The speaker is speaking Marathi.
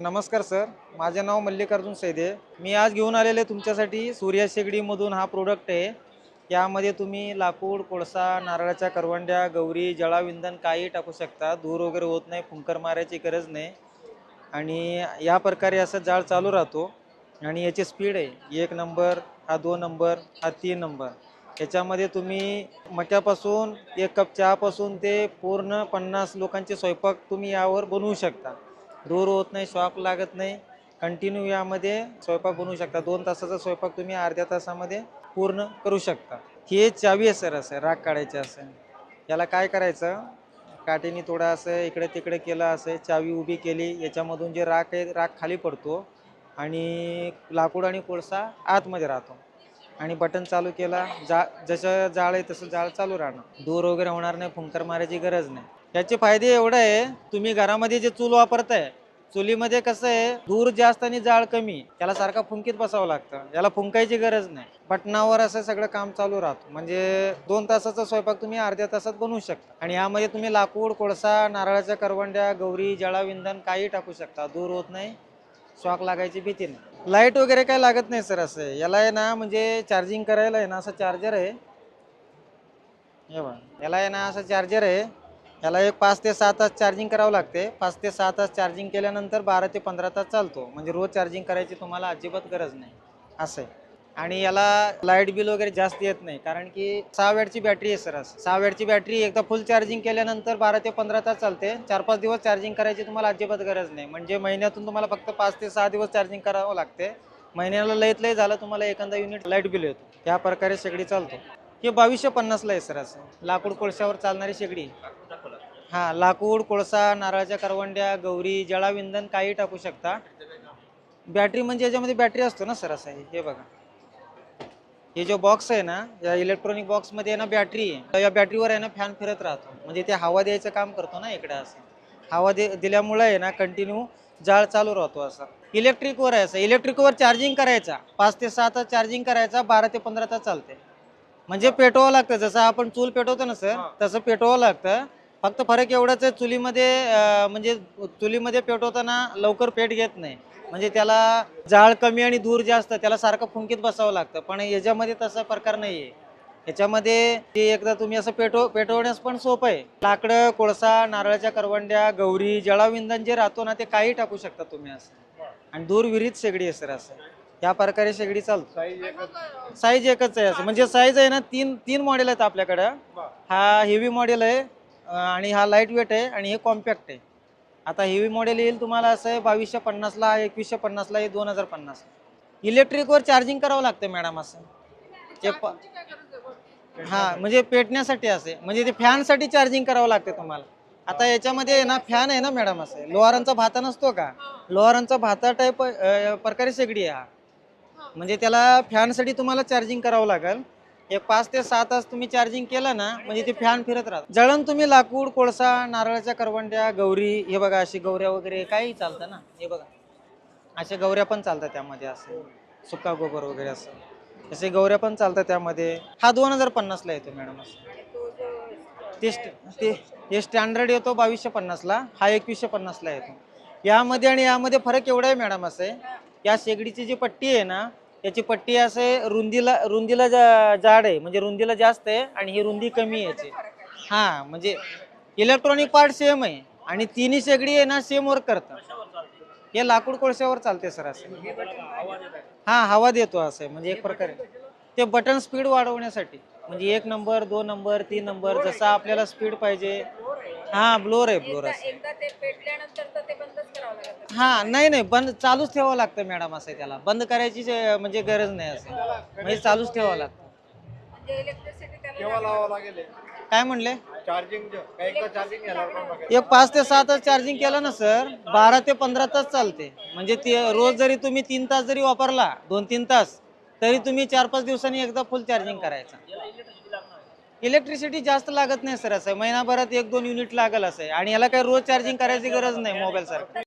नमस्कार सर माझे नाव मल्लिकार्जुन सैदे. मी आज घेऊन आलेले तुमच्यासाठी सूर्या शेगडीमधून हा प्रोडक्ट आहे. यामध्ये तुम्ही लाकूड कोळसा नारळाच्या करवंड्या गौरी जळाविंधन काही टाकू शकता. धूर वगैरे होत नाही फुंकर मारायची गरज नाही. आणि या प्रकारे असं जाळ चालू राहतो. आणि याची स्पीड आहे. एक नंबर हा दोन नंबर हा तीन नंबर याच्यामध्ये तुम्ही मक्यापासून एक कप चहापासून ते पूर्ण पन्नास लोकांचे स्वयंपाक तुम्ही यावर बनवू शकता. दूर होत नाही शॉक लागत नाही. कंटिन्यू यामध्ये स्वयंपाक बनवू शकता. दोन तासाचा स्वयंपाक तुम्ही अर्ध्या तासामध्ये पूर्ण करू शकता. ही चावी आहे सर असं राग काढायचे असं. याला काय करायचं? काठीने थोडं असं इकडे तिकडे केलं असं चावी उभी केली. याच्यामधून जे राख आहे राख खाली पडतो आणि लाकूड आणि कोळसा आतमध्ये राहतो. आणि बटन चालू केला जा जसं जाळ आहे तसं जाळ चालू राहणार. दूर वगैरे होणार नाही फुंकर मारायची गरज नाही. याचे फायदे एवढे आहे तुम्ही घरामध्ये जे चूल वापरताय चुलीमध्ये कसं आहे दूर जास्त आणि जाळ कमी त्याला सारखा फुंकीत बसावं लागतं. याला फुंकायची गरज नाही. बटनावर असं सगळं काम चालू राहतं. म्हणजे दोन तासाचा स्वयंपाक तुम्ही अर्ध्या तासात बनवू शकता. आणि यामध्ये तुम्ही लाकूड कोळसा नारळाच्या करवंड्या गौरी जळाविंधन काही टाकू शकता. दूर होत नाही शॉक लागायची भीती नाही. लाइट वगैरे काय लागत नाही सर असं. याला आहे ना म्हणजे चार्जिंग करायला आहे ना असं चार्जर आहे. हे बघा. याला आहे ना असं चार्जर आहे. याला एक पाच ते सहा तास चार्जिंग करावं लागते. पाच ते सहा तास चार्जिंग केल्यानंतर बारा ते पंधरा तास चालतो. म्हणजे रोज चार्जिंग करायची तुम्हाला अजिबात गरज नाही. असं आहे. आणि याला लाइट बिल वगैरे जास्त येत नाही कारण की सहा वॅटची बॅटरी आहे सर असं. सहा वॅटची बॅटरी एकदा फुल चार्जिंग केल्यानंतर बारा ते पंधरा तास चालते. चार पाच दिवस चार्जिंग करायची तुम्हाला अजिबात गरज नाही. म्हणजे महिन्यातून तुम्हाला फक्त पाच ते सहा दिवस चार्जिंग करावं लागते. महिन्याला लईत लई झालं तुम्हाला एखादा युनिट लाइट बिल येतो. या प्रकारे शेगडी चालतो. हे बावीसशे पन्नासला आहे सर असं. लाकूड कोळशावर चालणारी शेगडी. हा लाकूड कोळसा नारळाच्या करवंड्या गौरी जळाविंधन काही टाकू शकता. बॅटरी म्हणजे याच्यामध्ये बॅटरी असतो ना सर असं हे बघा. हे जो बॉक्स आहे ना या इलेक्ट्रॉनिक बॉक्समध्ये आहे ना बॅटरी आहे. या बॅटरीवर आहे ना फॅन फिरत राहतो. म्हणजे ते हवा द्यायचं काम करतो ना इकडे असं. हवा दे दिल्यामुळे आहे ना कंटिन्यू जाळ चालू राहतो असं. इलेक्ट्रिकवर आहे असं. इलेक्ट्रिकवर चार्जिंग करायचा. पाच ते सहा तास चार्जिंग करायचा बारा ते पंधरा तास चालते म्हणजे पेटवावं लागतं. जसं आपण चूल पेटवतो ना सर तसं पेटवावं लागतं. फक्त फरक एवढाच आहे चुलीमध्ये म्हणजे चुलीमध्ये पेटवताना लवकर पेट घेत नाही. म्हणजे त्याला जाळ कमी आणि दूर जास्त त्याला सारखं फुंकीत बसावं लागतं. पण याच्यामध्ये तसा प्रकार नाही आहे याच्यामध्ये ते एकदा तुम्ही असं पेटव पेटवण्यास पण सोपं आहे. लाकडं कोळसा नारळाच्या करवंड्या गौरी जळाविंधन जे राहतो ना ते काही टाकू शकता तुम्ही असं. आणि दूर विहिरीत शेगडी आहे सर असं. या प्रकारे शेगडी चालतो. साईज एकच आहे असं. म्हणजे साईज आहे ना तीन तीन मॉडेल आहेत आपल्याकडं. हा हेवी मॉडेल आहे आणि हा लाइट वेट आहे आणि हे कॉम्पॅक्ट आहे. आता हेवी मॉडेल येईल तुम्हाला असं आहे बावीसशे पन्नासला एकवीसशे पन्नासला हे दोन हजार पन्नास. इलेक्ट्रिकवर चार्जिंग करावं लागतं मॅडम असं. ते प हा म्हणजे पेटण्यासाठी असे. म्हणजे ते फॅनसाठी चार्जिंग करावं लागते तुम्हाला. आता याच्यामध्ये ना फॅन आहे ना मॅडम असं. लोहारांचा भाता नसतो का? लोहारांचा भाता टाईप प्रकारे शेगडी आहे हा. म्हणजे त्याला फॅनसाठी तुम्हाला चार्जिंग करावं लागेल. एक पाच ते सहा तास तुम्ही चार्जिंग केलं ना म्हणजे ते फॅन फिरत राहत जळण तुम्ही लाकूड कोळसा नारळाच्या करवंड्या गौरी हे बघा अशी गौऱ्या वगैरे काही चालतं ना हे बघा. अशा गौऱ्या पण चालतात त्यामध्ये असं. सुका गोबर वगैरे असं. असे गौऱ्या पण चालतात त्यामध्ये. हा दोन हजार पन्नासला येतो मॅडम असं. ते ते हे स्टँडर्ड येतो बावीसशे पन्नासला हा एकवीसशे पन्नासला येतो. यामध्ये आणि यामध्ये फरक एवढा आहे मॅडम असं आहे या शेगडीची जी पट्टी आहे ना याची पट्टी असे रुंदीला रुंदीला जा जाड आहे. म्हणजे रुंदीला जास्त आहे आणि ही रुंदी कमी आहे याची. हा म्हणजे इलेक्ट्रॉनिक पार्ट सेम आहे. आणि तिन्ही शेगडी आहे ना सेम वर्क करतात. हे लाकूड कोळशावर चालते सर असं. हां हवा देतो असं म्हणजे एक प्रकारे. ते बटन स्पीड वाढवण्यासाठी. म्हणजे एक नंबर दोन नंबर तीन नंबर जसा आपल्याला स्पीड पाहिजे. हां ब्लोर आहे ब्लोर असं. हा नाही नाही बंद चालूच ठेवावं लागतं मॅडम असं त्याला. बंद करायची जे- म्हणजे गरज नाही असं. म्हणजे चालूच ठेवावं लागतं. म्हणजे इलेक्ट्रिसिटी त्याला केव्हा लावावं लागेल काय म्हणले? चार्जिंग एकदा चार्जिंग घ्यायला पण बघा. एक पाच ते सहा तास चार्जिंग केलं ना सर बारा ते पंधरा तास चालते. म्हणजे ते रोज जरी तुम्ही तीन तास जरी वापरला दोन तीन तास तरी तुम्ही चार पाच दिवसांनी एकदा फुल चार्जिंग करायचा. इलेक्ट्रिसिटी जास्त लागत नाही सर असं. महिनाभरात एक दोन युनिट लागल असं आहे. आणि याला काही रोज चार्जिंग करायची गरज नाही मोबाईल सारखं.